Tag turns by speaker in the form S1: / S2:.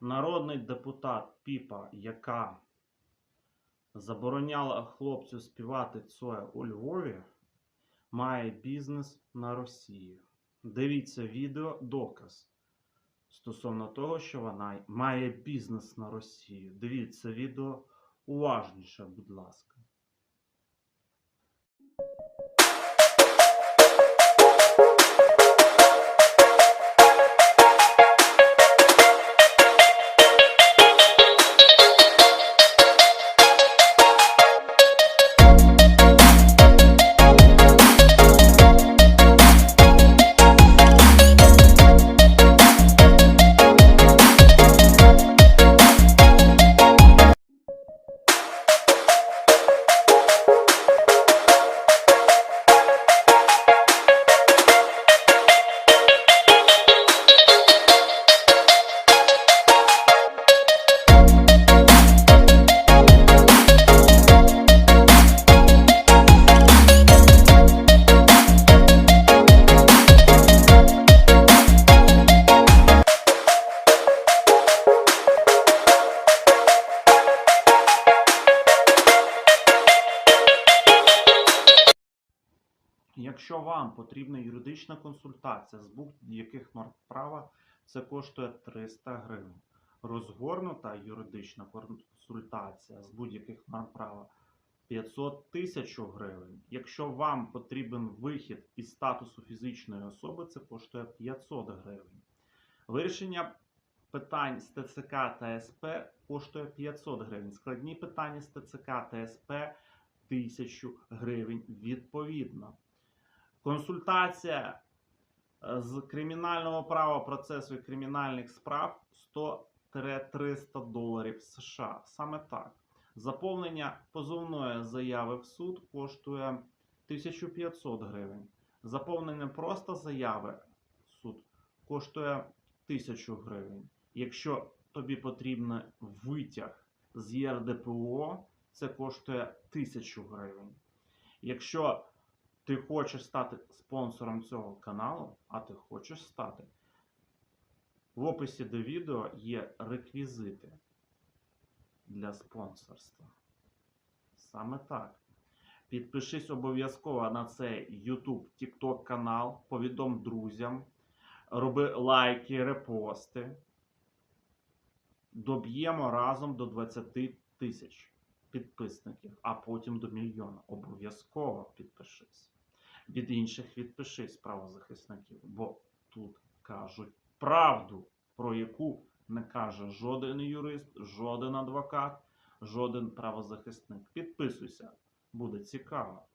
S1: Народний депутат Піпа, яка забороняла хлопцю співати Цоя у Львові, має бізнес на Росії. Дивіться відео доказ стосовно того, що вона має бізнес на Росії. Дивіться відео уважніше, будь ласка. Якщо вам потрібна юридична консультація з будь-яких норм права, це коштує 300 гривень. Розгорнута юридична консультація з будь-яких норм права 500 тисяч гривень. Якщо вам потрібен вихід із статусу фізичної особи, це коштує 500 гривень. Вирішення питань з ТЦК та СП коштує 500 гривень. Складні питання з ТЦК та СП 1000 гривень відповідно. Консультація е, з кримінального права процесу і кримінальних справ 100-300 доларів США. Саме так. Заповнення позовної заяви в суд коштує 1500 гривень. Заповнення просто заяви в суд коштує 1000 гривень. Якщо тобі потрібен витяг з ЄРДПО, це коштує 1000 гривень. Якщо ти хочеш стати спонсором цього каналу, а ти хочеш стати. В описі до відео є реквізити для спонсорства. Саме так. Підпишись обов'язково на цей YouTube, TikTok канал, повідом друзям, роби лайки, репости. Доб'ємо разом до 20 тисяч підписників, а потім до мільйона. Обов'язково підпишись. Від інших відпишись правозахисників, бо тут кажуть правду, про яку не каже жоден юрист, жоден адвокат, жоден правозахисник. Підписуйся, буде цікаво.